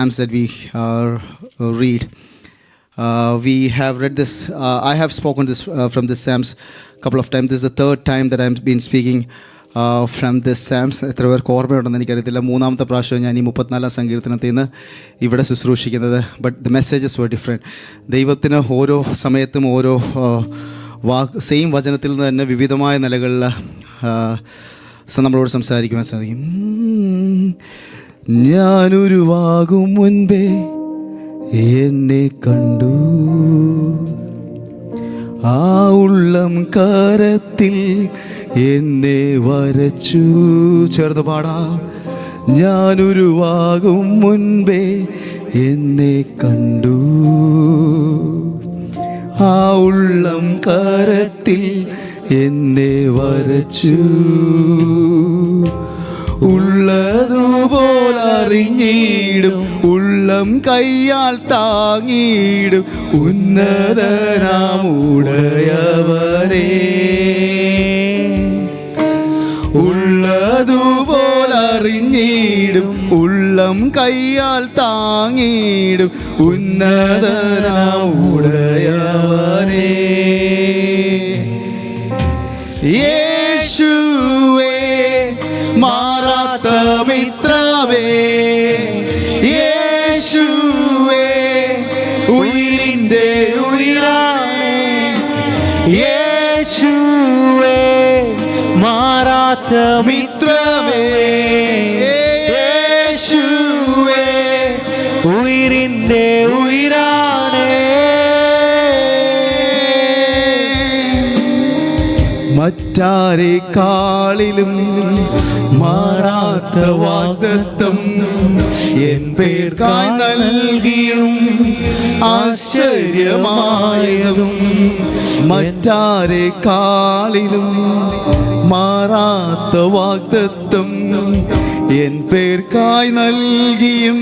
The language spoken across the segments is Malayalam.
Psalms that we uh, read. Uh, we have read this, uh, I have spoken this uh, from the Psalms a couple of times. This is the third time that I've been speaking from the Psalms എത്ര പേർക്ക് ഓർമ്മയുണ്ടെന്ന് എനിക്കറിയത്തില്ല മൂന്നാമത്തെ പ്രാവശ്യം ഞാൻ ഈ മുപ്പത്തിനാലാം സങ്കീർത്തനത്തിൽ നിന്ന് ഇവിടെ ശുശ്രൂഷിക്കുന്നത് but the messages were different ദൈവത്തിന് ഓരോ സമയത്തും ഓരോ വാക്ക് സെയിം വചനത്തിൽ നിന്ന് തന്നെ വിവിധമായ നിലകളിൽ നമ്മളോട് സംസാരിക്കുവാൻ സാധിക്കും. ഞാനൊരുവാകും മുൻപേ എന്നെ കണ്ടു. ആ ഉള്ളം കരത്തിൽ എന്നെ വരച്ചു. ചേർന്ന് പാടാ. ഞാനൊരുവാകും മുൻപേ എന്നെ കണ്ടു. ആ ഉള്ളം കരത്തിൽ എന്നെ വരച്ചു. ഉള്ളതുപോലറിഞ്ഞിടും ഉള്ളം കയ്യാൽ താങ്ങിയിടും. ഉന്നതനാമുടയവനേ. ഉള്ളതുപോലറിഞ്ഞിടും ഉള്ളം കയ്യാൽ താങ്ങിയിടും. ഉന്നതനാമുടയവനേ. യേശുവേ മിത്രമേ യേശുവേ ഉയിരിന്റെ ഉയിരാണ്. മറ്റാരെക്കാളിലും മാറാത്ത വാഗ്ദത്തം എൻ പേർക്കായി നൽകിയും ആശ്ചര്യമായതും മറ്റാരെക്കാളിലും മാറാത്ത വാഗ്ദത്തം എൻ പേർക്കായി നൽകിയും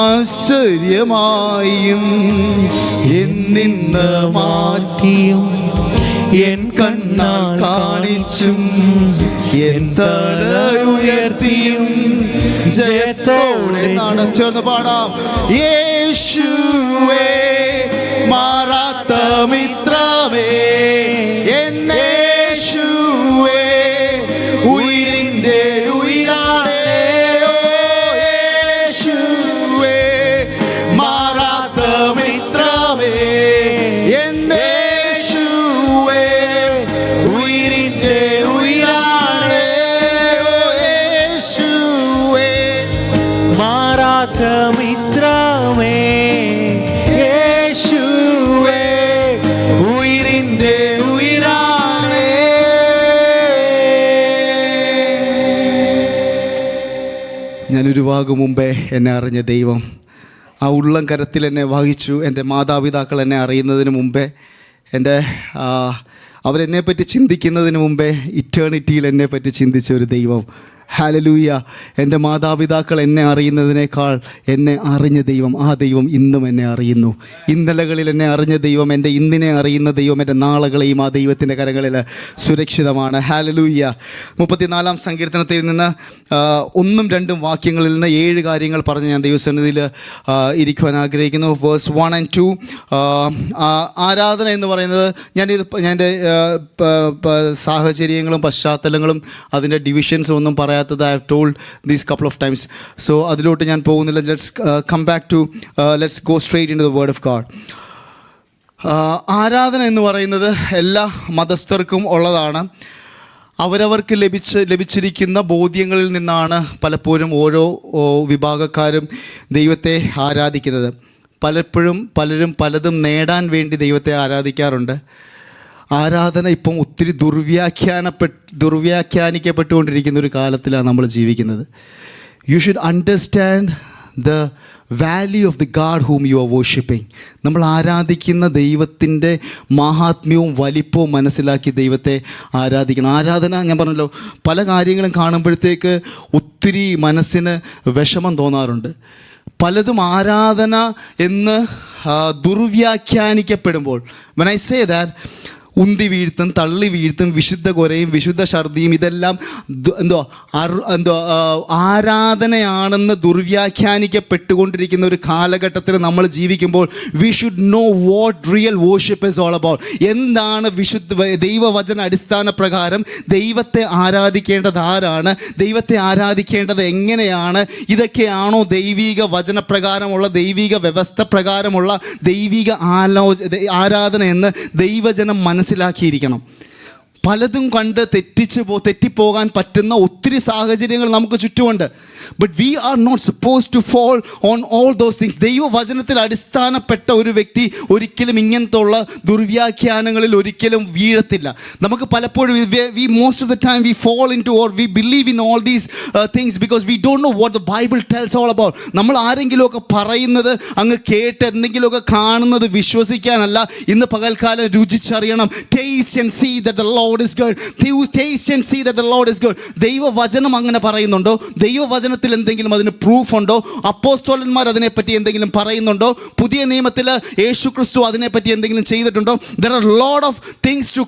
ആശ്ചര്യമായും എന്നിന്ന് മാറ്റിയും എൻ കണ്ണാൽ കാണിച്ചും ഉയർത്തിയും ജയത്തോടെ നടച്ചേർന്ന് പാടാം. യേശുവേ ഞാനൊരു വാകു മുമ്പേ എന്നെ അറിഞ്ഞ ദൈവം. ആ ഉള്ളം കരത്തിൽ എന്നെ വഹിച്ചു. എന്റെ മാതാപിതാക്കൾ എന്നെ അറിയുന്നതിന് മുമ്പേ എന്റെ അവരെന്നെപ്പറ്റി ചിന്തിക്കുന്നതിന് മുമ്പേ ഇറ്റേണിറ്റിയിൽ എന്നെപ്പറ്റി ചിന്തിച്ച ഒരു ദൈവം. ഹാലലൂയ. എന്റെ മാതാപിതാക്കൾ എന്നെ അറിയുന്നതിനേക്കാൾ എന്നെ അറിഞ്ഞ ദൈവം ആ ദൈവം ഇന്നും എന്നെ അറിയുന്നു. ഇന്നലകളിൽ എന്നെ അറിഞ്ഞ ദൈവം എന്റെ ഇന്നിനെ അറിയുന്ന ദൈവം എന്റെ നാളുകളെയും ആ ദൈവത്തിന്റെ കരങ്ങളിൽ സുരക്ഷിതമാണ്. ഹാലലൂയ. മുപ്പത്തിനാലാം സങ്കീർത്തനത്തിൽ നിന്ന് ഒന്നും രണ്ടും വാക്യങ്ങളിൽ നിന്ന് ഏഴ് കാര്യങ്ങൾ പറഞ്ഞ് ഞാൻ ദൈവസന്നിധിയിൽ ഇരിക്കുവാൻ ആഗ്രഹിക്കുന്നു. വേഴ്സ് വൺ ആൻഡ് ടു ആരാധന എന്ന് പറയുന്നത് ഞാനിത് ഞാൻ എന്റെ സാഹചര്യങ്ങളും പശ്ചാത്തലങ്ങളും അതിന്റെ ഡിവിഷൻസും ഒന്നും പറയാത്തത് I have told these couple of times so അതിലോട്ട് ഞാൻ പോകുന്നില്ല. Let's come back to let's go straight into the word of God ആരാധന എന്ന് പറയുന്നത് എല്ലാ മതസ്ഥർക്കും ഉള്ളതാണ്. അവരവർക്ക് ലഭിച്ച് ലഭിച്ചിരിക്കുന്ന ബോധ്യങ്ങളിൽ നിന്നാണ് പലപ്പോഴും ഓരോ വിഭാഗക്കാരും ദൈവത്തെ ആരാധിക്കുന്നത്. പലപ്പോഴും പലരും പലതും നേടാൻ വേണ്ടി ദൈവത്തെ ആരാധിക്കാറുണ്ട്. ആരാധന ഇപ്പം ഒത്തിരി ദുർവ്യാഖ്യാനപ്പെട്ട് ദുർവ്യാഖ്യാനിക്കപ്പെട്ടുകൊണ്ടിരിക്കുന്ന ഒരു കാലത്തിലാണ് നമ്മൾ ജീവിക്കുന്നത്. You should understand the value of the God whom you are worshipping നമ്മൾ ആരാധിക്കുന്ന ദൈവത്തിന്റെ മഹാത്മ്യവും വലിപ്പവും മനസ്സിലാക്കി ദൈവത്തെ ആരാധിക്കണം. ആരാധന ഞാൻ പറഞ്ഞല്ലോ പല കാര്യങ്ങളും കാണുമ്പോഴത്തേക്ക് ഒത്തിരി മനസ്സിന് വിഷമം തോന്നാറുണ്ട്. പലതും ആരാധന എന്ന് ദുർവ്യാഖ്യാനിക്കപ്പെടുമ്പോൾ വെൻ ഐ സേ ദാറ്റ് ഉന്തി വീഴ്ത്തും തള്ളി വീഴ്ത്തും വിശുദ്ധ കൊരയും വിശുദ്ധ ഛർദിയും ഇതെല്ലാം എന്തോ എന്തോ ആരാധനയാണെന്ന് ദുർവ്യാഖ്യാനിക്കപ്പെട്ടുകൊണ്ടിരിക്കുന്ന ഒരു കാലഘട്ടത്തിൽ നമ്മൾ ജീവിക്കുമ്പോൾ we should know what real worship is all about എന്താണ് വിശുദ്ധ ദൈവവചന അടിസ്ഥാന പ്രകാരം ദൈവത്തെ ആരാധിക്കേണ്ടത് ആരാണ് ദൈവത്തെ ആരാധിക്കേണ്ടത് എങ്ങനെയാണ് ഇതൊക്കെയാണോ ദൈവിക വചനപ്രകാരമുള്ള ദൈവിക വ്യവസ്ഥ പ്രകാരമുള്ള ദൈവിക ആലോച ആരാധന എന്ന് ദൈവജനം മനസ്സിലാക്കിയിരിക്കണം. പലതും കണ്ട് തെറ്റിച്ച് പോ തെറ്റിപ്പോകാൻ പറ്റുന്ന ഒത്തിരി സാഹചര്യങ്ങൾ നമുക്ക് ചുറ്റുമുണ്ട്. But we are not suppose to fall on all those things ദൈവവചനത്തിൽ അടിസ്ഥാനപ്പെട്ട ഒരു വ്യക്തി ഒരിക്കലും ഇങ്ങനത്തെ ഉള്ള ദുർവ്യാഖ്യാനങ്ങളിൽ ഒരിക്കലും വീഴത്തില്ല. നമുക്ക് പലപ്പോഴും we most of the time we fall into or we believe in all these things because we don't know what the Bible tells all about നമ്മൾ ആരെങ്കിലുമൊക്കെ പറയുന്നത് അങ്ങ് കേട്ട് എന്തെങ്കിലുമൊക്കെ കാണുന്നത് വിശ്വസിക്കാനല്ല. ഇന്ന് പകൽക്കാലം രുചിച്ചറിയണം. Taste and see the Lord is good taste and see the Lord is good ദൈവവചനം അങ്ങനെ പറയുന്നുണ്ടോ? ദൈവവചനത്തിൽ എന്തെങ്കിലും അതിന് പ്രൂഫ് ഉണ്ടോ? അപ്പോസ്തോലന്മാർ അതിനെപ്പറ്റി എന്തെങ്കിലും പറയുന്നുണ്ടോ? പുതിയ നിയമത്തിൽ യേശു ക്രിസ്തു അതിനെപ്പറ്റി എന്തെങ്കിലും ചെയ്തിട്ടുണ്ടോ? There are lot of things to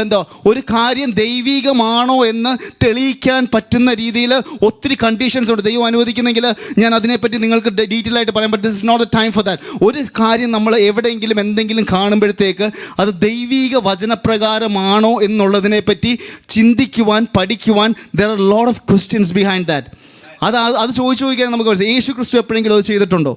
എന്തോ ഒരു കാര്യം ദൈവികമാണോ എന്ന് തെളിയിക്കാൻ പറ്റുന്ന രീതിയിൽ ഒത്തിരി കണ്ടീഷൻസ് ഉണ്ട്. ദൈവം അനുവദിക്കുന്നെങ്കിൽ ഞാൻ അതിനെപ്പറ്റി നിങ്ങൾക്ക് ഡീറ്റെയിൽ ആയിട്ട് പറയാൻ but this is not a time for that ഒരു കാര്യം നമ്മൾ എവിടെയെങ്കിലും എന്തെങ്കിലും കാണുമ്പോഴത്തേക്ക് അത് ദൈവിക വചനപ്രകാരമാണോ എന്നുള്ളതിനെപ്പറ്റി ചിന്തിക്കുവാൻ പഠിക്കുവാൻ there are lot of questions behind that അത് അത് ചോദിച്ചു ചോദിക്കാൻ നമുക്ക് മനസ്സിലായി യേശു ക്രിസ്തു എപ്പോഴെങ്കിലും അത് ചെയ്തിട്ടുണ്ടോ?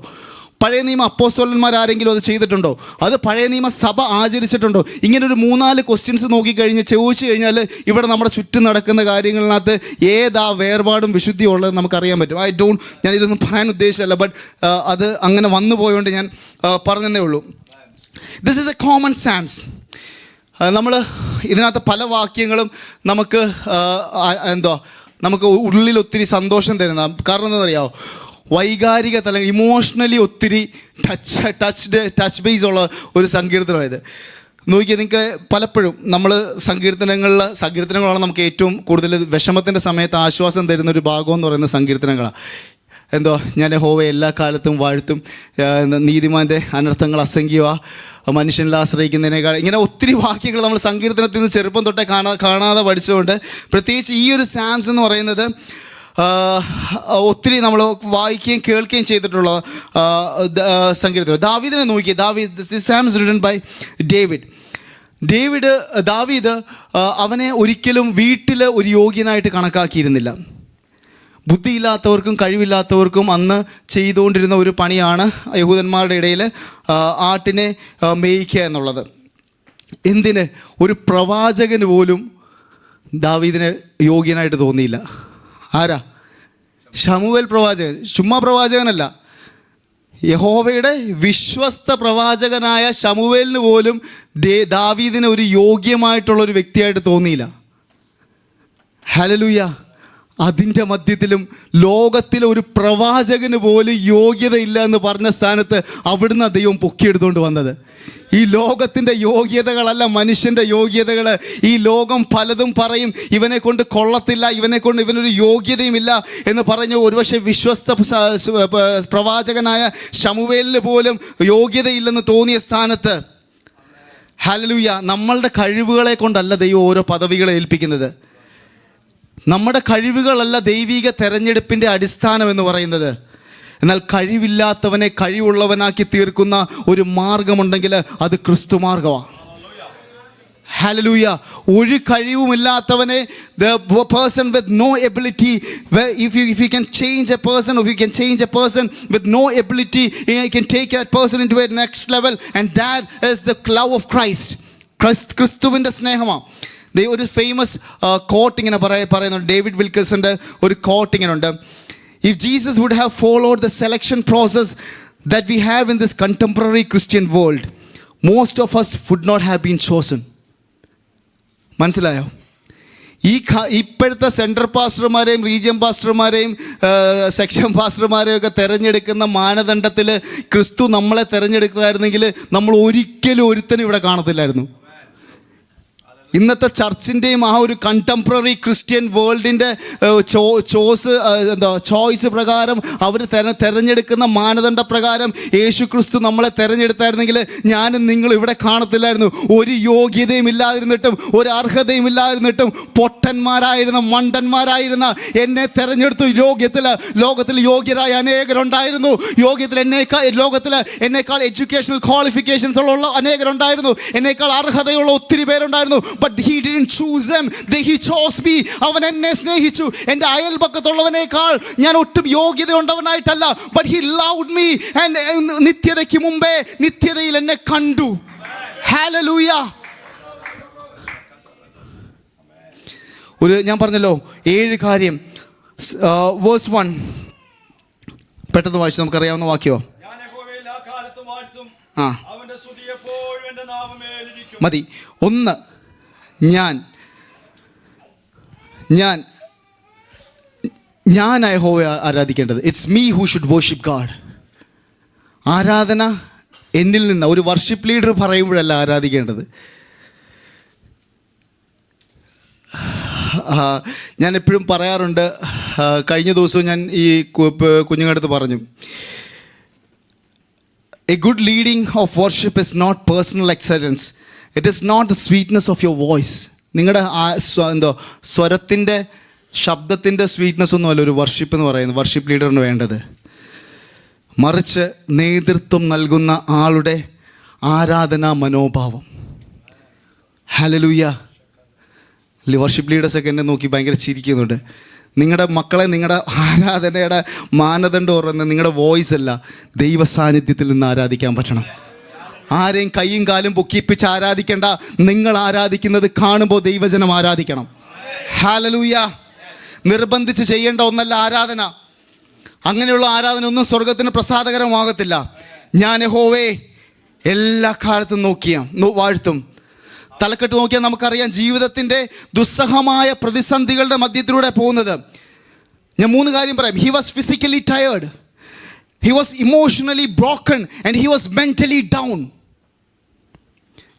പഴയ നിയമ അപ്പോസ്റ്റോലന്മാർ ആരെങ്കിലും അത് ചെയ്തിട്ടുണ്ടോ? അത് പഴയ നിയമ സഭ ആചരിച്ചിട്ടുണ്ടോ? ഇങ്ങനെ ഒരു മൂന്നാൽ ക്വസ്റ്റ്യൻസ് നോക്കിക്കഴിഞ്ഞ് ചോദിച്ചു കഴിഞ്ഞാൽ ഇവിടെ നമ്മുടെ ചുറ്റും നടക്കുന്ന കാര്യങ്ങളിനകത്ത് ഏതാ വേർപാടും വിശുദ്ധിയും ഉള്ളത് നമുക്കറിയാൻ പറ്റും. ഐ ഡോണ്ട് ഞാൻ ഇതൊന്നും പറയാൻ ഉദ്ദേശിച്ചല്ല ബട്ട് അത് അങ്ങനെ വന്നു പോയതുകൊണ്ട് ഞാൻ പറഞ്ഞതേ ഉള്ളൂ. This is a common sense നമ്മൾ ഇതിനകത്ത് പല വാക്യങ്ങളും നമുക്ക് എന്തോ നമുക്ക് ഉള്ളിൽ ഒത്തിരി സന്തോഷം തരുന്ന കാരണം എന്താണെന്നറിയാമോ വൈകാരിക തല ഇമോഷണലി ഒത്തിരി ടച്ച് ടച്ച് ടച്ച് ബേസ് ഉള്ള ഒരു സങ്കീർത്തനമായത്. നോക്കിയാൽ നിങ്ങൾക്ക് പലപ്പോഴും നമ്മൾ സങ്കീർത്തനങ്ങളിൽ സങ്കീർത്തനങ്ങളാണ് നമുക്ക് ഏറ്റവും കൂടുതൽ വിഷമത്തിന്റെ സമയത്ത് ആശ്വാസം തരുന്ന ഒരു ഭാഗം എന്ന് പറയുന്ന സങ്കീർത്തനങ്ങളാണ്. എന്തോ ഞാൻ ഹോവ എല്ലാ കാലത്തും വാഴ്ത്തും. നീതിമാന്റെ അനർത്ഥങ്ങൾ അസംഖ്യവാ മനുഷ്യനെ ആശ്രയിക്കുന്നതിനേക്കാൾ ഇങ്ങനെ ഒത്തിരി വാക്യങ്ങൾ നമ്മൾ സങ്കീർത്തനത്തിൽ നിന്ന് ചെറുപ്പം തൊട്ടേ കാണാ കാണാതെ പഠിച്ചുകൊണ്ട് പ്രത്യേകിച്ച് ഈ ഒരു സാംസ് എന്ന് പറയുന്നത് ഒത്തിരി നമ്മൾ വായിക്കുകയും കേൾക്കുകയും ചെയ്തിട്ടുള്ള സങ്കീർത്തനം. ദാവീദിനെ നോക്കി ദാവീദ് Psalms written by David David ദാവീദ് അവനെ ഒരിക്കലും വീട്ടിൽ ഒരു യോഗ്യനായിട്ട് കണക്കാക്കിയിരുന്നില്ല. ബുദ്ധിയില്ലാത്തവർക്കും കഴിവില്ലാത്തവർക്കും അന്ന് ചെയ്തുകൊണ്ടിരുന്ന ഒരു പണിയാണ് യഹൂദന്മാരുടെ ഇടയിൽ ആട്ടിനെ മേയിക്കുക എന്നുള്ളത്. എന്തിന്? ഒരു പ്രവാചകന് പോലും ദാവീദിന് യോഗ്യനായിട്ട് തോന്നിയില്ല. ആരാ? ഷമുവൽ പ്രവാചകൻ. ചുമ്മാ പ്രവാചകനല്ല. യഹോവയുടെ വിശ്വസ്ത പ്രവാചകനായ ഷമുവേലിന് പോലും ദേ ദാവീദിന് ഒരു യോഗ്യമായിട്ടുള്ള ഒരു വ്യക്തിയായിട്ട് തോന്നിയില്ല. ഹലലുയ അതിന്റെ മധ്യത്തിലും ലോകത്തിലെ ഒരു പ്രവാചകന് പോലും യോഗ്യതയില്ല എന്ന് പറഞ്ഞ സ്ഥാനത്ത് അവിടുന്ന് ദൈവം പൊക്കിയെടുത്തുകൊണ്ട് വന്നത്. ഈ ലോകത്തിന്റെ യോഗ്യതകളല്ല മനുഷ്യന്റെ യോഗ്യതകൾ. ഈ ലോകം പലതും പറയും ഇവനെ കൊണ്ട് കൊള്ളത്തില്ല ഇവനെ കൊണ്ട് ഇവനൊരു യോഗ്യതയുമില്ല എന്ന് പറഞ്ഞ് ഒരുപക്ഷെ വിശ്വസ്ത പ്രവാചകനായ ഷമുവേലിന് പോലും യോഗ്യതയില്ലെന്ന് തോന്നിയ സ്ഥാനത്ത്. ഹലലുയ നമ്മളുടെ കഴിവുകളെ കൊണ്ടല്ല ദൈവം ഓരോ പദവികളെ ഏൽപ്പിക്കുന്നത്. നമ്മുടെ കഴിവുകളല്ല ദൈവിക തെരഞ്ഞെടുപ്പിന്റെ അടിസ്ഥാനം എന്ന് പറയുന്നത്. എന്നാൽ കഴിവില്ലാത്തവനെ കഴിവുള്ളവനാക്കി തീർക്കുന്ന ഒരു മാർഗമുണ്ടെങ്കിൽ അത് ക്രിസ്തു മാർഗമാണ് ഹലലൂയ ഒരു കഴിവുമില്ലാത്തവനെ the person with no ability if you if you can change a person if you can change a person with no ability I can take that person into a next level and that is the love of Christ Christ ക്രിസ്തുവിന്റെ സ്നേഹമാണ് ഒരു ഫേമസ് കോട്ട് ഇങ്ങനെ പറയ പറയുന്നുണ്ട്. ഡേവിഡ് വിൽക്കൽസിന്റെ ഒരു കോട്ട് ഇങ്ങനെ ഉണ്ട് if Jesus would have followed the selection process that we have in this contemporary Christian world most of us would not have been chosen മനസ്സിലായോ? ഈ ഇപ്പോഴത്തെ സെൻട്രൽ പാസ്റ്റർമാരെയും റീജിയൻ പാസ്റ്റർമാരെയും സെക്ഷൻ പാസ്റ്റർമാരെയും ഒക്കെ തിരഞ്ഞെടുക്കുന്ന മാനദണ്ഡത്തിൽ ക്രിസ്തു നമ്മളെ തിരഞ്ഞെടുക്കുമായിരുന്നെങ്കിൽ നമ്മൾ ഒരിക്കലും ഒരുത്തനും ഇവിടെ കാണത്തില്ലായിരുന്നു. ഇന്നത്തെ ചർച്ചിന്റെയും ആ ഒരു കണ്ടംപററി ക്രിസ്ത്യൻ വേൾഡിന്റെ ചോ ഏഹ്, എന്താ ചോയ്സ് പ്രകാരം അവർ തെര തിരഞ്ഞെടുക്കുന്ന മാനദണ്ഡ പ്രകാരം യേശു ക്രിസ്തു നമ്മളെ തിരഞ്ഞെടുത്തായിരുന്നെങ്കിൽ ഞാനും നിങ്ങൾ ഇവിടെ കാണത്തില്ലായിരുന്നു. ഒരു യോഗ്യതയും ഇല്ലാതിരുന്നിട്ടും ഒരു അർഹതയും ഇല്ലാതിരുന്നിട്ടും പൊട്ടന്മാരായിരുന്ന മണ്ടന്മാരായിരുന്ന എന്നെ തെരഞ്ഞെടുത്തു. യോഗ്യത്തിൽ ലോകത്തിൽ യോഗ്യരായ അനേകരുണ്ടായിരുന്നു. യോഗ്യത്തിൽ എന്നേക്കാൾ ലോകത്തിൽ എന്നേക്കാൾ എഡ്യൂക്കേഷണൽ ക്വാളിഫിക്കേഷൻസ് ഉള്ള അനേകരുണ്ടായിരുന്നു. എന്നേക്കാൾ അർഹതയുള്ള ഒത്തിരി പേരുണ്ടായിരുന്നു. But he didn't choose them he chose me അവൻ എന്നെ സ്നേഹിച്ചു. എന്റെ അയൽപക്കത്തുള്ളവനേക്കാൾ ഞാൻ ഒട്ടും യോഗ്യത ഉണ്ടവനായിട്ടല്ല ബട്ട് ഹി ലൗഡ് മീ നിത്യതയ്ക്ക് മുമ്പേ നിത്യതയിൽ എന്നെ കണ്ടു. ഹാലലൂയ ഒരു ഞാൻ പറഞ്ഞല്ലോ ഏഴ് കാര്യം. വേഴ്സ് വൺ പെട്ടെന്ന് വായിച്ചു നമുക്കറിയാവുന്ന വാക്യോ? ആ മതി. ഒന്ന് ഞാൻ ഞാൻ ഞാൻ യഹോവയെ ആരാധിക്കേണ്ടത്. It's me who should worship God ആരാധന എന്നിൽ നിന്ന് ഒരു വർഷിപ്പ് ലീഡർ പറയുമ്പോഴല്ല ആരാധിക്കേണ്ടത്. ഞാൻ എപ്പോഴും പറയാറുണ്ട് കഴിഞ്ഞ ദിവസവും ഞാൻ ഈ കുഞ്ഞുങ്ങടുത്ത് പറഞ്ഞു. A good leading of worship is not personal excellence it is not the sweetness of your voice നിങ്ങളുടെ ആ എന്തോ സ്വരത്തിന്റെ ശബ്ദത്തിന്റെ സ്വീറ്റ്നെസ് ഒന്നുമല്ല ഒരു വർഷിപ്പ് എന്ന് പറയുന്നത് വർഷിപ്പ് ലീഡറിന് വേണ്ടത്. മറിച്ച് നേതൃത്വം നൽകുന്ന ആളുടെ ആരാധനാ മനോഭാവം. ഹലലൂയ വർഷിപ്പ് ലീഡേഴ്സൊക്കെ എന്നെ നോക്കി ഭയങ്കര ചിരിക്കുന്നുണ്ട്. നിങ്ങളുടെ മക്കളെ നിങ്ങളുടെ ആരാധനയുടെ മാനദണ്ഡം ഉറന്ന് നിങ്ങളുടെ വോയിസ് അല്ല ദൈവ സാന്നിധ്യത്തിൽ നിന്ന് ആരാധിക്കാൻ പറ്റണം. ആരെയും കൈയും കാലും പൊക്കിപ്പിച്ച് ആരാധിക്കേണ്ട. നിങ്ങൾ ആരാധിക്കുന്നത് കാണുമ്പോൾ ദൈവജനം ആരാധിക്കണം. ഹാലലൂയ നിർബന്ധിച്ച് ചെയ്യേണ്ട ഒന്നല്ല ആരാധന. അങ്ങനെയുള്ള ആരാധന ഒന്നും സ്വർഗത്തിന് പ്രസാദകരമാകത്തില്ല. ഞാൻ ഹോവേ എല്ലാ കാലത്തും നോക്കിയ വാഴ്ത്തും. തലക്കെട്ട് നോക്കിയാൽ നമുക്കറിയാം ജീവിതത്തിന്റെ ദുസ്സഹമായ പ്രതിസന്ധികളുടെ മധ്യത്തിലൂടെ പോകുന്നത്. ഞാൻ മൂന്ന് കാര്യം പറയാം. He was physically tired he was emotionally broken and he was mentally down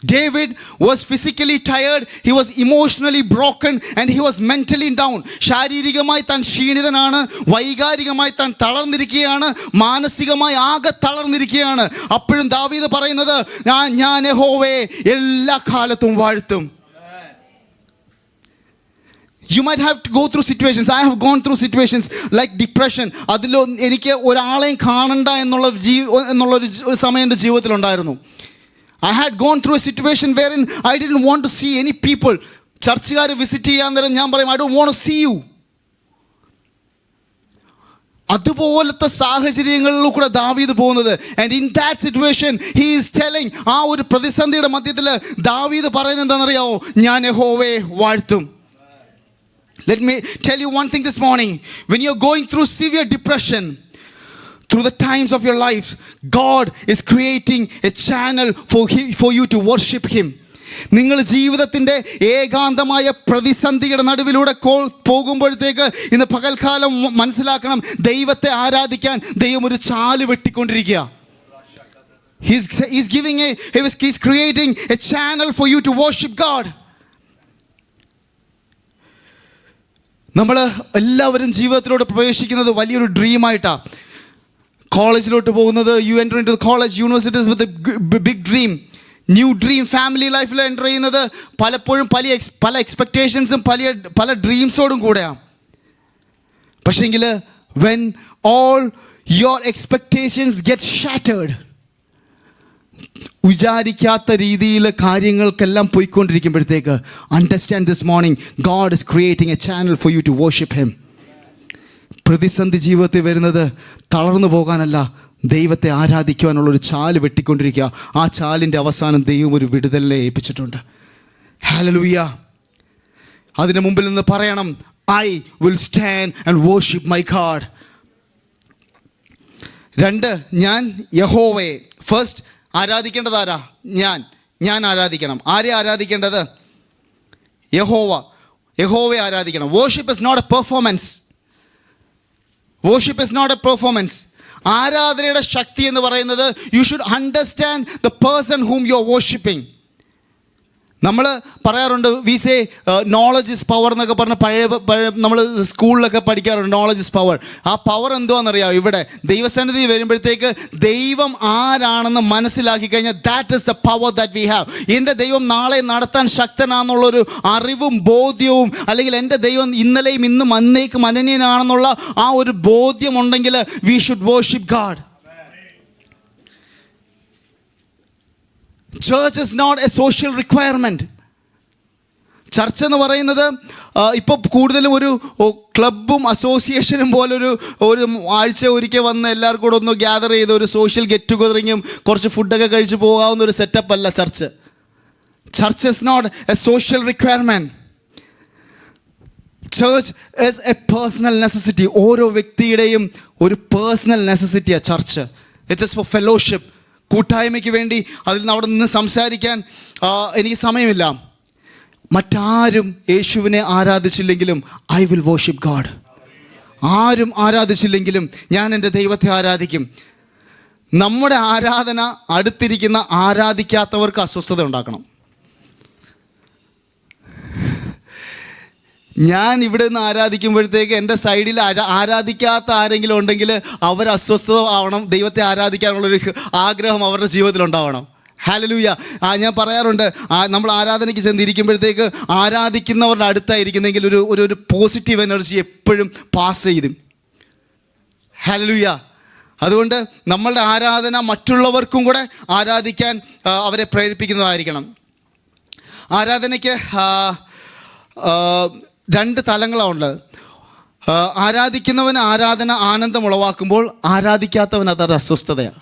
David was physically tired, he was emotionally broken, and he was mentally down. ശാരീരികമായി താൻ ക്ഷീണിതനാണ് വൈകാരികമായി താൻ തളർന്നിരിക്കുകയാണ് മാനസികമായി ആകെ തളർന്നിരിക്കുകയാണ്. അപ്പോഴും ദാവീദ് പറയുന്നത് ഞാൻ ഞാൻ യഹോവയെ എല്ലാ കാലത്തും വാഴ്ത്തും. You might have to go through situations I have gone through situations like depression അതിലോ എനിക്ക് ഒരാളെയും കാണണ്ട എന്നുള്ള ജീ എന്നുള്ളൊരു സമയം എന്റെ ജീവിതത്തിലുണ്ടായിരുന്നു. I had gone through a situation where in I didn't want to see any people ചർച്ചുകാർ visit ചെയ്യാൻ നേരം ഞാൻ പറയും I Dr want see you അതുപോലത്തെ സാഹചര്യങ്ങളിൽ കൂടെ ദാവീദ് പോകുന്നത്. And in that situation he is telling ആ ഒരു പ്രതിസന്ധിയുടെ മധ്യത്തിൽ ദാവീദ് പറയുന്നത് എന്താണെന്നറിയാവോ? ഞാൻ ഹോവേ വാഴ്ത്തും. Let me tell you one thing this morning. When you're going through severe depression, through the times of your life, God is creating a channel for, he, for you to worship Him. നിങ്ങൾ ജീവിതത്തിന്റെ ഏകാന്തമായ പ്രതിസന്ധിയുടെ നടുവിലൂടെ പോകുമ്പോഴത്തേക്ക് ഇന്ന് പകൽക്കാലം മനസ്സിലാക്കണം ദൈവത്തെ ആരാധിക്കാൻ ദൈവം ഒരു ചാൽ വെട്ടിക്കൊണ്ടിരിക്കുക He's, he's giving a, he was, he's creating a channel for you to worship God. നമ്മൾ എല്ലാവരും ജീവിതത്തിലൂടെ പ്രവേശിക്കുന്നത് വലിയൊരു ഡ്രീമായിട്ടാണ് കോളേജിലോട്ട് പോകുന്നത് you enter into college universities with big dream new dream family ലൈഫിൽ എന്റർ ചെയ്യുന്നത് പലപ്പോഴും പല പല എക്സ്പെക്റ്റേഷൻസും പല പല ഡ്രീംസോടും കൂടെയാണ് പക്ഷേങ്കിൽ when all your expectations get shattered വിചാരിക്കാത്ത രീതിയിൽ കാര്യങ്ങൾക്കെല്ലാം പോയിക്കൊണ്ടിരിക്കുമ്പോഴത്തേക്ക് understand this morning God is creating a channel for you to worship him പ്രതിസന്ധി ജീവിതത്തിൽ വരുന്നത് തളർന്നു പോകാനല്ല ദൈവത്തെ ആരാധിക്കുവാനുള്ളൊരു ചാൽ വെട്ടിക്കൊണ്ടിരിക്കുക. ആ ചാലിന്റെ അവസാനം ദൈവം ഒരു വിടുതലിനെ ഏൽപ്പിച്ചിട്ടുണ്ട്. ഹാലലൂയ അതിന് മുമ്പിൽ നിന്ന് പറയണം I will stand and worship my God രണ്ട് ഞാൻ യഹോവയെ ഫസ്റ്റ് ആരാധിക്കേണ്ടത് ആരാ? ഞാൻ. ഞാൻ ആരാധിക്കണം. ആരെ ആരാധിക്കേണ്ടത്? യഹോവ. യഹോവയെ ആരാധിക്കണം. Worship is not a performance worship is not a performance ആരാധനയുടെ ശക്തി എന്ന് പറയുന്നത് you should understand the person whom you are worshipping നമ്മൾ പറയാറുണ്ട് we say knowledge is power എന്നൊക്കെ പറഞ്ഞ പഴയ പഴയ നമ്മൾ സ്കൂളിലൊക്കെ പഠിക്കാറുണ്ട് നോളജ് ഇസ് പവർ ആ പവർ എന്തുവാണെന്നറിയാം ഇവിടെ? ദൈവസന്നിധി വരുമ്പോഴത്തേക്ക് ദൈവം ആരാണെന്ന് മനസ്സിലാക്കി കഴിഞ്ഞാൽ that is the power that we have എന്റെ ദൈവം നാളെ നടത്താൻ ശക്തനാണെന്നുള്ളൊരു അറിവും ബോധ്യവും അല്ലെങ്കിൽ എന്റെ ദൈവം ഇന്നലെയും ഇന്നും അന്നേക്കും അനന്യനാണെന്നുള്ള ആ ഒരു ബോധ്യമുണ്ടെങ്കിൽ we should worship God church is not a social requirement church എന്ന് പറയുന്നത് ഇപ്പോൾ കൂടുതലും ഒരു ക്ലബും അസോസിയേഷനും പോലൊരു ഒരു ആഴ്ച ഒരിക്കൽ വന്ന് എല്ലാവർക്കും കൂടെ ഒന്ന് ഗ്യാദർ ചെയ്ത് ഒരു സോഷ്യൽ ഗെറ്റ് ടുഗദറിങ്ങും കുറച്ച് ഫുഡൊക്കെ കഴിച്ച് പോകാവുന്ന ഒരു സെറ്റപ്പ് അല്ല church church is not a social requirement church is a personal necessity ഓരോ വ്യക്തിയുടെയും ഒരു personal നെസസിറ്റിയാണ് church it is for fellowship കൂട്ടായ്മയ്ക്ക് വേണ്ടി അതിൽ നിന്ന് അവിടെ നിന്ന് സംസാരിക്കാൻ എനിക്ക് സമയമില്ല. മറ്റാരും യേശുവിനെ ആരാധിച്ചില്ലെങ്കിലും ഐ വിൽ വർഷിപ്പ് ഗാഡ് ആരും ആരാധിച്ചില്ലെങ്കിലും ഞാൻ എന്റെ ദൈവത്തെ ആരാധിക്കും. നമ്മുടെ ആരാധന അടുത്തിരിക്കുന്ന ആരാധിക്കാത്തവർക്ക് അസ്വസ്ഥത ഉണ്ടാക്കണം. ഞാൻ ഇവിടെ നിന്ന് ആരാധിക്കുമ്പോഴത്തേക്ക് എന്റെ സൈഡിൽ ആരാധിക്കാത്ത ആരെങ്കിലും ഉണ്ടെങ്കിൽ അവർ അസ്വസ്ഥത ആവണം ദൈവത്തെ ആരാധിക്കാനുള്ളൊരു ആഗ്രഹം അവരുടെ ജീവിതത്തിൽ ഉണ്ടാവണം. ഹാലലൂയ ആ ഞാൻ പറയാറുണ്ട് നമ്മൾ ആരാധനയ്ക്ക് ചെന്നിരിക്കുമ്പോഴത്തേക്ക് ആരാധിക്കുന്നവരുടെ അടുത്തായിരിക്കുന്നെങ്കിൽ ഒരു ഒരു ഒരു പോസിറ്റീവ് എനർജി എപ്പോഴും പാസ് ചെയ്തും ഹാലലൂയ അതുകൊണ്ട് നമ്മളുടെ ആരാധന മറ്റുള്ളവർക്കും കൂടെ ആരാധിക്കാൻ അവരെ പ്രേരിപ്പിക്കുന്നതായിരിക്കണം. ആരാധനയ്ക്ക് രണ്ട് തലങ്ങളാണുള്ളത് ആരാധിക്കുന്നവൻ ആരാധന ആനന്ദം ഉളവാക്കുമ്പോൾ ആരാധിക്കാത്തവൻ അതൊരു അസ്വസ്ഥതയാണ്.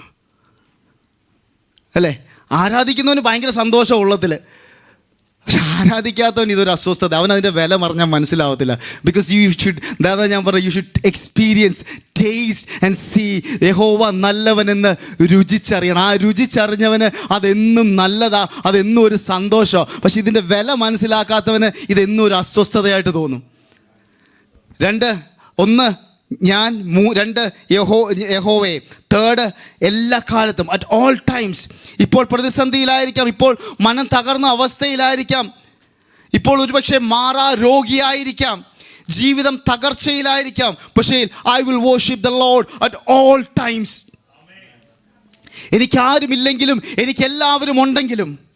അല്ലേ? ആരാധിക്കുന്നവന് ഭയങ്കര സന്തോഷം ഉള്ളത്തിൽ പക്ഷെ ആരാധിക്കാത്തവൻ ഇതൊരു അസ്വസ്ഥത. അവൻ അതിന്റെ വില പറഞ്ഞാൽ മനസ്സിലാവത്തില്ല. ബിക്കോസ് യു ഷുഡ് ദാദാ ഞാൻ പറഞ്ഞു you should experience taste and see യഹോവ നല്ലവനെന്ന് രുചിച്ചറിയണം. ആ രുചിച്ചറിഞ്ഞവന് അതെന്നും നല്ലതാ അതെന്നും ഒരു സന്തോഷം പക്ഷെ ഇതിന്റെ വില മനസ്സിലാക്കാത്തവന് ഇതെന്നും ഒരു അസ്വസ്ഥതയായിട്ട് തോന്നും. രണ്ട് ഒന്ന് ഞാൻ മൂ രണ്ട് യഹോ യഹോവേ തേർഡ് എല്ലാ കാലത്തും അറ്റ് ഓൾ ടൈംസ് ഇപ്പോൾ പ്രതിസന്ധിയിലായിരിക്കാം ഇപ്പോൾ മനം തകർന്ന അവസ്ഥയിലായിരിക്കാം ഇപ്പോൾ ഒരുപക്ഷെ മാറാ രോഗിയായിരിക്കാം ജീവിതം തകർച്ചയിലായിരിക്കാം പക്ഷേ I will worship the Lord at all times എനിക്കാരുമില്ലെങ്കിലും എനിക്ക് എല്ലാവരും ഉണ്ടെങ്കിലും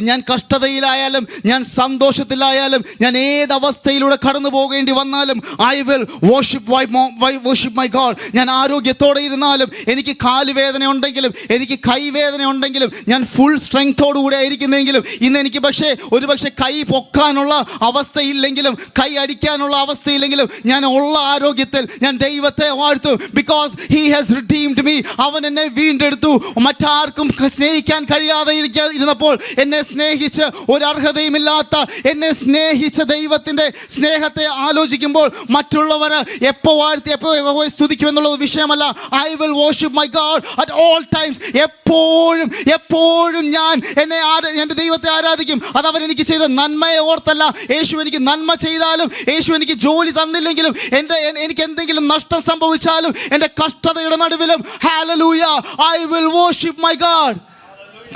ഞാൻ കഷ്ടതയിലായാലും ഞാൻ സന്തോഷത്തിലായാലും ഞാൻ ഏത് അവസ്ഥയിലൂടെ കടന്നു പോകേണ്ടി വന്നാലും I will worship why why worship my God ഞാൻ ആരോഗ്യത്തോടെ ഇരുന്നാലും എനിക്ക് കാലുവേദന ഉണ്ടെങ്കിലും എനിക്ക് കൈവേദന ഉണ്ടെങ്കിലും ഞാൻ ഫുൾ സ്ട്രെങ്തോടുകൂടെ ആയിരിക്കുന്നെങ്കിലും ഇന്ന് എനിക്ക് പക്ഷേ ഒരു പക്ഷേ കൈ പൊക്കാനുള്ള അവസ്ഥയില്ലെങ്കിലും കൈ അടിക്കാനുള്ള അവസ്ഥയില്ലെങ്കിലും ഞാൻ ഉള്ള ആരോഗ്യത്തിൽ ഞാൻ ദൈവത്തെ വാഴ്ത്തും. Because he has redeemed me അവൻ എന്നെ വീണ്ടെടുത്തു. മറ്റാർക്കും സ്നേഹിക്കാൻ കഴിയാതെ ഇരിക്കാ ഇരുന്നപ്പോൾ എന്നെ സ്നേഹിച്ച് ഒരർഹതയുമില്ലാത്ത എന്നെ സ്നേഹിച്ച ദൈവത്തിന്റെ സ്നേഹത്തെ ആലോചിക്കുമ്പോൾ മറ്റുള്ളവർ എപ്പോൾ വാഴ്ത്തി എപ്പോൾ സ്തുതിക്കുമെന്നുള്ള വിഷയമല്ല. I will worship my God at all times എപ്പോഴും എപ്പോഴും ഞാൻ എന്നെ ആരാ എന്റെ ദൈവത്തെ ആരാധിക്കും. അത് അവൻ എനിക്ക് ചെയ്ത നന്മയെ ഓർത്തല്ല. യേശു എനിക്ക് നന്മ ചെയ്താലും യേശു എനിക്ക് ജോലി തന്നില്ലെങ്കിലും എന്റെ എനിക്ക് എന്തെങ്കിലും നഷ്ടം സംഭവിച്ചാലും എന്റെ കഷ്ടതയുടെ നടുവിലും hallelujah I will worship my God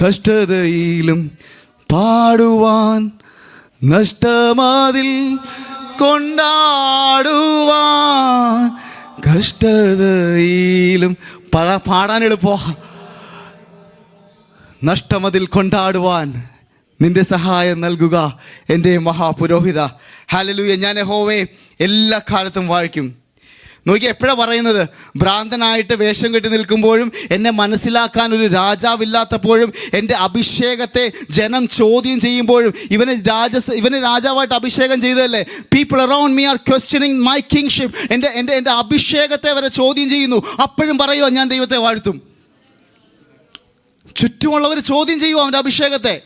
കഷ്ടതയിലും പാടുവാൻ നഷ്ടമാതിൽ കൊണ്ടാടുവാൻ കഷ്ടതയിലും പാടാൻ എളുപ്പോ നഷ്ടമതിൽ കൊണ്ടാടുവാൻ നിന്റെ സഹായം നൽകുക എന്റെ മഹാപുരോഹിത. ഹാലലൂയ ഞാൻ ഹോവേ എല്ലാ കാലത്തും വായിക്കും നോക്കി എപ്പോഴാണ് പറയുന്നത്? ഭ്രാന്തനായിട്ട് വേഷം കെട്ടി നിൽക്കുമ്പോഴും എന്നെ മനസ്സിലാക്കാൻ ഒരു രാജാവില്ലാത്തപ്പോഴും എന്റെ അഭിഷേകത്തെ ജനം ചോദ്യം ചെയ്യുമ്പോഴും ഇവനെ രാജ ഇവനെ രാജാവായിട്ട് അഭിഷേകം ചെയ്തതല്ലേ? People around me are questioning my kingship എന്റെ എന്റെ എന്റെ അഭിഷേകത്തെ വരെ ചോദ്യം ചെയ്യുന്നു. അപ്പോഴും പറയുക ഞാൻ ദൈവത്തെ വാഴ്ത്തും. ചുറ്റുമുള്ളവർ ചോദ്യം ചെയ്യുമോ അവന്റെ അഭിഷേകത്തെ.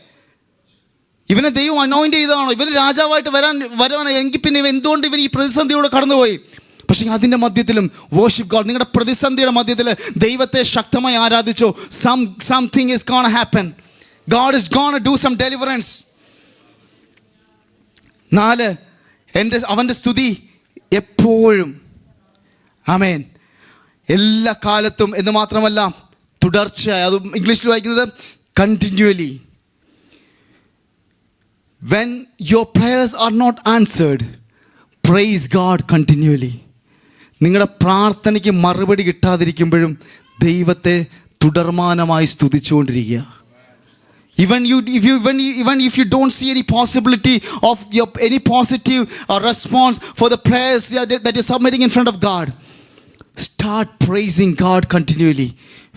ഇവനെ ദൈവം അനോയിന്റ് ചെയ്തതാണോ? ഇവന് രാജാവായിട്ട് വരാൻ വരാൻ എങ്കിൽ പിന്നെ ഇവ എന്തുകൊണ്ട് ഇവൻ ഈ പ്രതിസന്ധിയോട് കടന്നുപോയി? പക്ഷേ അതിന്റെ മധ്യത്തിലും വോഷിപ്പ് ഗോഡ് നിങ്ങളുടെ പ്രതിസന്ധിയുടെ മധ്യത്തിൽ ദൈവത്തെ ശക്തമായി ആരാധിച്ചു. Some something is gonna happen God is gonna do some deliverance നാല് എന്റെ അവന്റെ സ്തുതി എപ്പോഴും. ആമേൻ എല്ലാ കാലത്തും എന്ന് മാത്രമല്ല തുടർച്ചയായി. അത് ഇംഗ്ലീഷിൽ വായിക്കുന്നത് continuously when your prayers are not answered praise God continuously നിങ്ങളുടെ പ്രാർത്ഥനയ്ക്ക് മറുപടി കിട്ടാതിരിക്കുമ്പോഴും ദൈവത്തെ തുടർമാനമായി സ്തുതിച്ചുകൊണ്ടിരിക്കുക. ഇവൻ U if you even even if you don't see any possibility of you any positive response for the prayers that you submitting in front of God start praising God continuously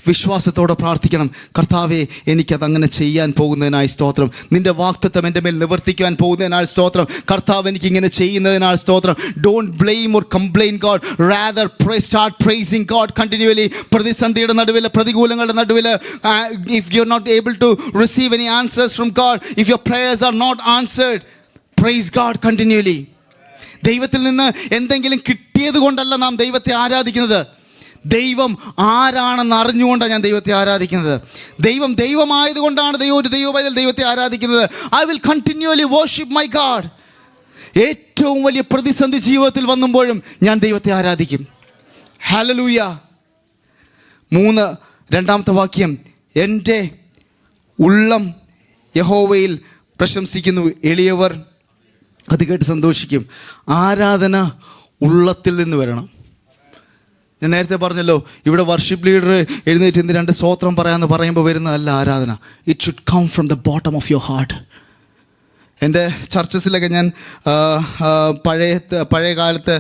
വിശ്വാസത്തോടെ പ്രാർത്ഥിക്കണം. കർത്താവെ എനിക്കത് അങ്ങനെ ചെയ്യാൻ പോകുന്നതിനായി സ്തോത്രം. നിന്റെ വാക്തത്വം എന്റെ മേൽ നിവർത്തിക്കാൻ പോകുന്നതിനാൽ സ്തോത്രം. കർത്താവ് എനിക്ക് ഇങ്ങനെ ചെയ്യുന്നതിനാൽ സ്തോത്രം. Don't blame or complain God rather start praising God continuously പ്രതിസന്ധിയുടെ നടുവിൽ പ്രതികൂലങ്ങളുടെ നടുവിൽ if you are not able to receive any answers from God if your prayers are not answered praise God continuously ദൈവത്തിൽ നിന്ന് എന്തെങ്കിലും കിട്ടിയത് കൊണ്ടല്ല നാം ദൈവത്തെ ആരാധിക്കുന്നത്. ദൈവം ആരാണെന്ന് അറിഞ്ഞുകൊണ്ടാണ് ഞാൻ ദൈവത്തെ ആരാധിക്കുന്നത്. ദൈവം ദൈവമായതുകൊണ്ടാണ് ദൈവം ഒരു ദൈവപൈതൽ ദൈവത്തെ ആരാധിക്കുന്നത്. I will continuously worship my God ഏറ്റവും വലിയ പ്രതിസന്ധി ജീവിതത്തിൽ വന്നുമ്പോഴും ഞാൻ ദൈവത്തെ ആരാധിക്കും. ഹലലൂയ മൂന്ന് രണ്ടാമത്തെ വാക്യം. എന്റെ ഉള്ളം യഹോവയിൽ പ്രശംസിക്കുന്നു. എളിയവർ അത് കേട്ട് സന്തോഷിക്കും. ആരാധന ഉള്ളത്തിൽ നിന്ന് വരണം. ഞാൻ നേരത്തെ പറഞ്ഞല്ലോ ഇവിടെ വർഷിപ്പ് ലീഡർ എഴുന്നേറ്റ് ഇന്ന് രണ്ട് സ്തോത്രം പറയാമെന്ന് പറയുമ്പോൾ വരുന്നതല്ല ആരാധന. It should come from the bottom of your heart എന്റെ ചർച്ചസിലൊക്കെ ഞാൻ പഴയ പഴയ കാലത്ത്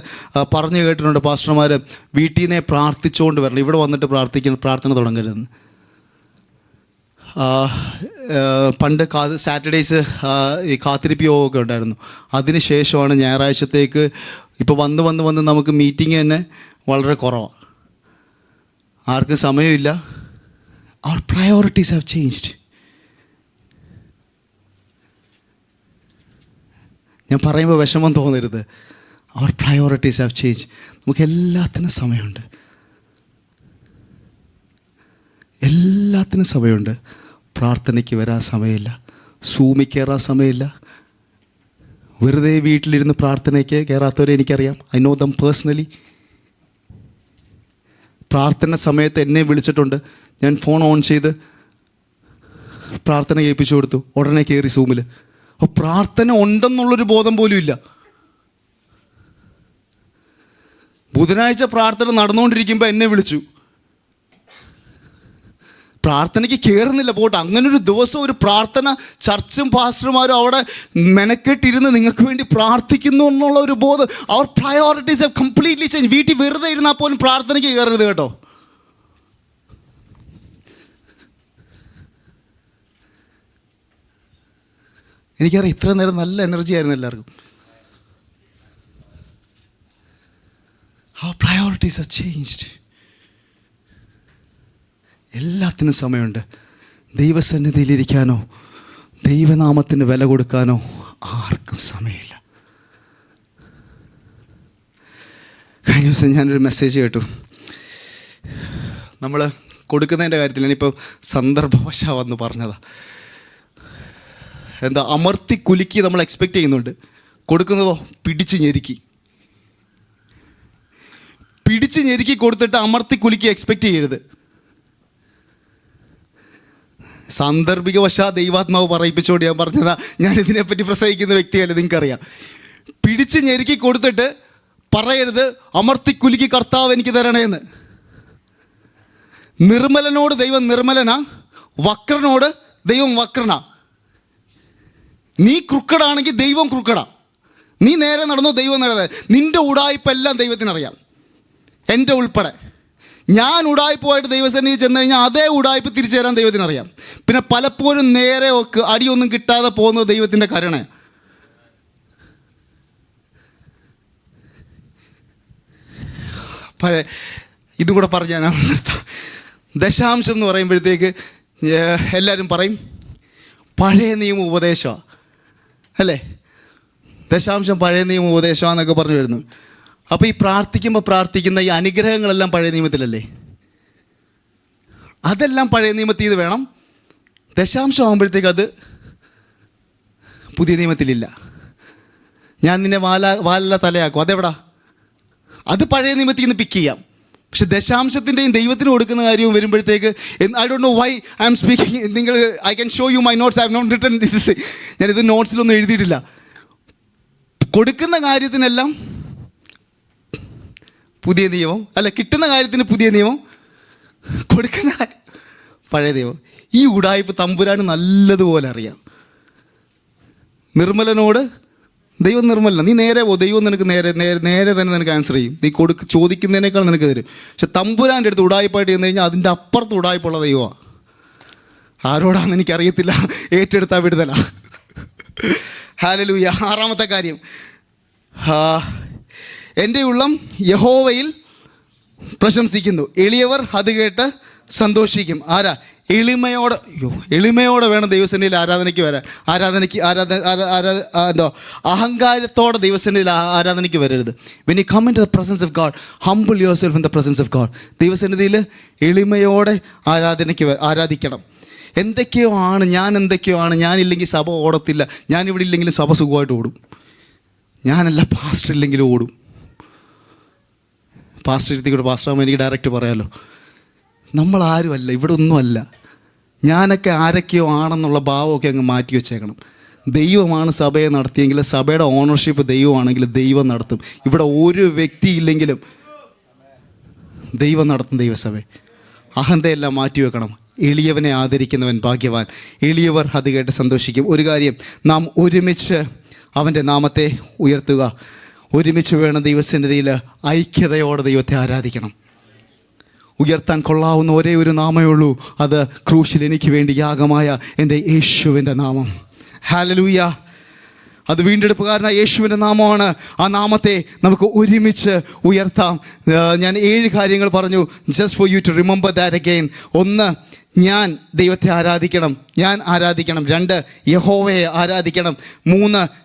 പറഞ്ഞു കേട്ടിട്ടുണ്ട് പാസ്റ്റർമാർ വീട്ടിൽ നിന്നേ പ്രാർത്ഥിച്ചുകൊണ്ട് വരണം. ഇവിടെ വന്നിട്ട് പ്രാർത്ഥിക്കുന്ന പ്രാർത്ഥന തുടങ്ങരുതെന്ന് പണ്ട് കാ സാറ്റർഡേയ്സ് ഈ കാത്തിരിപ്പ് യോഗമൊക്കെ ഉണ്ടായിരുന്നു. അതിന് ശേഷമാണ് ഞായറാഴ്ചത്തേക്ക് ഇപ്പോൾ വന്ന് വന്ന് വന്ന് നമുക്ക് മീറ്റിംഗ് തന്നെ വളരെ കുറവാണ് ആർക്കും സമയമില്ല. അവർ പ്രയോറിറ്റീസ് ഹാവ് ചേഞ്ച്ഡ് ഞാൻ പറയുമ്പോൾ വിഷമം തോന്നരുത്. അവർ പ്രയോറിറ്റീസ് ഹാവ് ചേഞ്ച് നമുക്ക് എല്ലാത്തിനും സമയമുണ്ട്. എല്ലാത്തിനും സമയമുണ്ട്. പ്രാർത്ഥനയ്ക്ക് വരാൻ സമയമില്ല. സൂമി കയറാൻ സമയമില്ല. വെറുതെ വീട്ടിലിരുന്ന് പ്രാർത്ഥനയ്ക്ക് കയറാത്തവരെ എനിക്കറിയാം. ഐ നോ ദം പേഴ്സണലി പ്രാർത്ഥന സമയത്ത് എന്നെ വിളിച്ചിട്ടുണ്ട്. ഞാൻ ഫോൺ ഓൺ ചെയ്ത് പ്രാർത്ഥന കേൾപ്പിച്ചു കൊടുത്തു. ഉടനെ കയറി സൂമിൽ അപ്പോൾ പ്രാർത്ഥന ഉണ്ടെന്നുള്ളൊരു ബോധം പോലും ഇല്ല. ബുധനാഴ്ച പ്രാർത്ഥന നടന്നുകൊണ്ടിരിക്കുമ്പോൾ എന്നെ വിളിച്ചു. പ്രാർത്ഥനയ്ക്ക് കയറുന്നില്ല പോട്ടെ അങ്ങനെ ഒരു ദിവസം ഒരു പ്രാർത്ഥന ചർച്ചും പാസ്റ്റർമാരും അവിടെ മെനക്കെട്ടിരുന്ന് നിങ്ങൾക്ക് വേണ്ടി പ്രാർത്ഥിക്കുന്നു എന്നുള്ള ഒരു ബോധം. Our priorities have completely change വീട്ടിൽ വെറുതെ ഇരുന്നാൽ പോലും പ്രാർത്ഥനയ്ക്ക് കയറരുത് കേട്ടോ. എനിക്കറിയാം ഇത്ര നേരം നല്ല എനർജി ആയിരുന്നു എല്ലാവർക്കും. ആ പ്രയോറിറ്റീസ് ആർ ചേഞ്ച്ഡ് എല്ലാത്തിനും സമയമുണ്ട്. ദൈവസന്നിധിയിലിരിക്കാനോ ദൈവനാമത്തിന് വില കൊടുക്കാനോ ആർക്കും സമയമില്ല. കഴിഞ്ഞ ദിവസം ഞാനൊരു മെസ്സേജ് കേട്ടു. നമ്മൾ കൊടുക്കുന്നതിന്റെ കാര്യത്തിൽ ഞാനിപ്പോൾ സന്ദർഭവശ വന്ന് പറഞ്ഞതാ. എന്താ അമർത്തി കുലുക്കി നമ്മൾ എക്സ്പെക്റ്റ് ചെയ്യുന്നുണ്ട്. കൊടുക്കുന്നതോ പിടിച്ച് ഞെരുക്കി. പിടിച്ച് ഞെരുക്കി കൊടുത്തിട്ട് അമർത്തി കുലുക്കി എക്സ്പെക്റ്റ് ചെയ്യരുത്. സാന്ദർഭികവശാ ദൈവാത്മാവ് പറയിപ്പിച്ചുകൊണ്ട് ഞാൻ പറഞ്ഞതാ. ഞാൻ ഇതിനെപ്പറ്റി പ്രസംഗിക്കുന്ന വ്യക്തിയല്ല നിങ്ങൾക്കറിയാം. പിടിച്ച് ഞെരുക്കി കൊടുത്തിട്ട് പറയരുത് അമർത്തി കുലുക്കി കർത്താവ് എനിക്ക് തരണേന്ന് നിർമ്മലനോട് ദൈവം നിർമ്മലനാ വക്രനോട് ദൈവം വക്രന. നീ ക്രുക്കടാണെങ്കിൽ ദൈവം ക്രുക്കടാ. നീ നേരെ നടന്നോ ദൈവം നേരെ നിന്റെ ഉടായ്പെല്ലാം ദൈവത്തിനറിയാം. എന്റെ ഉൾപ്പെടെ. ഞാൻ ഉടായ്പമായിട്ട് ദൈവസന്നിധി ചെന്ന് കഴിഞ്ഞാൽ അതേ ഉടായ്പ തിരിച്ചു തരാൻ ദൈവത്തിനറിയാം. പിന്നെ പലപ്പോഴും നേരെ ഒക്കെ അടിയൊന്നും കിട്ടാതെ പോകുന്നത് ദൈവത്തിന്റെ കരുണ. ഇതും കൂടെ പറഞ്ഞ് ഞാൻ ദശാംശം എന്ന് പറയുമ്പോഴത്തേക്ക് എല്ലാവരും പറയും പഴയ നിയമ ഉപദേശമാണ് അല്ലേ? ദശാംശം പഴയ നിയമ ഉപദേശമാണെന്നൊക്കെ പറഞ്ഞു വരുന്നു. അപ്പോൾ ഈ പ്രാർത്ഥിക്കുമ്പോൾ പ്രാർത്ഥിക്കുന്ന ഈ അനുഗ്രഹങ്ങളെല്ലാം പഴയ നിയമത്തിലല്ലേ? അതെല്ലാം പഴയ നിയമത്തിൽ ഇത് വേണം. ദശാംശം ആകുമ്പോഴത്തേക്ക് അത് പുതിയ നിയമത്തിലില്ല. ഞാൻ നിന്നെ വാല വാലല്ല തലയാക്കും. അതെവിടാ? അത് പഴയ നിയമത്തിൽ നിന്ന് പിക്ക് ചെയ്യാം. പക്ഷെ ദശാംശത്തിന്റെയും ദൈവത്തിന് കൊടുക്കുന്ന കാര്യവും വരുമ്പോഴത്തേക്ക് I don't know why I am speaking നിങ്ങൾ I can show you my notes I have not written this ഞാനിത് നോട്ട്സിലൊന്നും എഴുതിയിട്ടില്ല. കൊടുക്കുന്ന കാര്യത്തിനെല്ലാം പുതിയ നിയമം. അല്ല കിട്ടുന്ന കാര്യത്തിന് പുതിയ നിയമം കൊടുക്കുന്ന പഴയ നിയമം. ഈ ഉടായ്പ തമ്പുരാന് നല്ലതുപോലെ അറിയാം. നിർമ്മലനോട് ദൈവം നിർമ്മല നീ നേരെ പോ ദൈവം നിനക്ക് നേരെ നേരെ നേരെ തന്നെ നിനക്ക് ആൻസർ ചെയ്യും. നീ കൊടുക്ക് ചോദിക്കുന്നതിനേക്കാൾ നിനക്ക് തരും. പക്ഷെ തമ്പുരാന്റെ അടുത്ത് ഉടായ്പായിട്ട് ചെന്ന് കഴിഞ്ഞാൽ അതിന്റെ അപ്പുറത്ത് ഉടായ്പുള്ള ദൈവമാണ് ആരോടാന്ന് എനിക്കറിയത്തില്ല. ഏറ്റെടുത്താൽ വിടുതല. ഹാലലൂയ ആറാമത്തെ കാര്യം. എന്റെ ഉള്ളം യഹോവയിൽ പ്രശംസിക്കുന്നു. എളിയവർ അത് കേട്ട് സന്തോഷിക്കും. ആരാ? എളിമയോടെ അയ്യോ എളിമയോടെ വേണം ദൈവസേനയിൽ ആരാധനയ്ക്ക് വരാൻ. ആരാധനയ്ക്ക് ആരാധന ആരാ- ആരാ- എന്തോ അഹങ്കാരത്തോടെ ദൈവസേനയിൽ ആരാധനയ്ക്ക് വരരുത്. When you come into the presence of God humble yourself in the presence of God ദൈവസന്നിധിയിൽ എളിമയോടെ ആരാധനയ്ക്ക് ആരാധിക്കണം. എന്തൊക്കെയോ ആണ് ഞാൻ എന്തൊക്കെയോ ആണ് ഞാനില്ലെങ്കിൽ സഭ ഓടത്തില്ല ഞാനിവിടെ ഇല്ലെങ്കിലും സഭ സുഖമായിട്ട് ഓടും. ഞാനല്ല പാസ്റ്റർ ഇല്ലെങ്കിലും ഓടും. പാസ്റ്റർ ഇരുത്തിക്കൂടെ പാസ്റ്റർ എനിക്ക് ഡയറക്റ്റ് പറയാമല്ലോ നമ്മൾ ആരുമല്ല ഇവിടെ ഒന്നുമല്ല ഞാനൊക്കെ ആരൊക്കെയോ ആണെന്നുള്ള ഭാവമൊക്കെ അങ്ങ് മാറ്റി വെച്ചേക്കണം. ദൈവമാണ് സഭയെ നടത്തിയെങ്കിൽ സഭയുടെ ഓണർഷിപ്പ് ദൈവമാണെങ്കിൽ ദൈവം നടത്തും. ഇവിടെ ഒരു വ്യക്തി ഇല്ലെങ്കിലും ദൈവം നടത്തും ദൈവസഭ അഹന്തയെല്ലാം മാറ്റി വെക്കണം. എളിയവനെ ആദരിക്കുന്നവൻ ഭാഗ്യവാൻ. എളിയവർ അത് കേട്ട് സന്തോഷിക്കും. ഒരു കാര്യം നാം ഒരുമിച്ച് അവന്റെ നാമത്തെ ഉയർത്തുക. ഒരുമിച്ച് വേണം ദൈവസന്നിധിയിൽ ഐക്യതയോടെ ദൈവത്തെ ആരാധിക്കണം. ഉയർത്താൻ കൊള്ളാവുന്ന ഒരേ ഒരു നാമേ ഉള്ളൂ. അത് ക്രൂശിൽ എനിക്ക് വേണ്ടി യാഗമായ എന്റെ യേശുവിന്റെ നാമം. ഹാലലൂയ അത് വീണ്ടെടുപ്പുകാരനായ യേശുവിന്റെ നാമമാണ്. ആ നാമത്തെ നമുക്ക് ഒരുമിച്ച് ഉയർത്താം. ഞാൻ ഏഴ് കാര്യങ്ങൾ പറഞ്ഞു. Just for you to remember that again ഒന്ന് ഞാൻ ദൈവത്തെ ആരാധിക്കണം. ഞാൻ ആരാധിക്കണം. രണ്ട് യഹോവയെ ആരാധിക്കണം. മൂന്ന്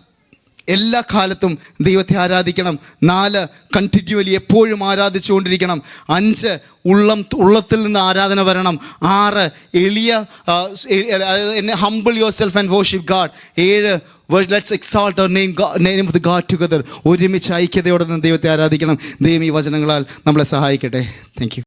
എല്ലാ കാലത്തും ദൈവത്തെ ആരാധിക്കണം. നാല് കണ്ടിന്യൂലി എപ്പോഴും ആരാധിച്ചുകൊണ്ടിരിക്കണം. അഞ്ച് ഉള്ളം ഉള്ളത്തിൽ നിന്ന് ആരാധന വരണം. ആറ് എളിയ എന്നെ humble yourself and worship God ഏഴ് let's exalt name name of the God together ഒരുമിച്ച് ഐക്യതയോടെ നിന്ന് ദൈവത്തെ ആരാധിക്കണം. ദൈവം ഈ വചനങ്ങളാൽ നമ്മളെ സഹായിക്കട്ടെ. താങ്ക്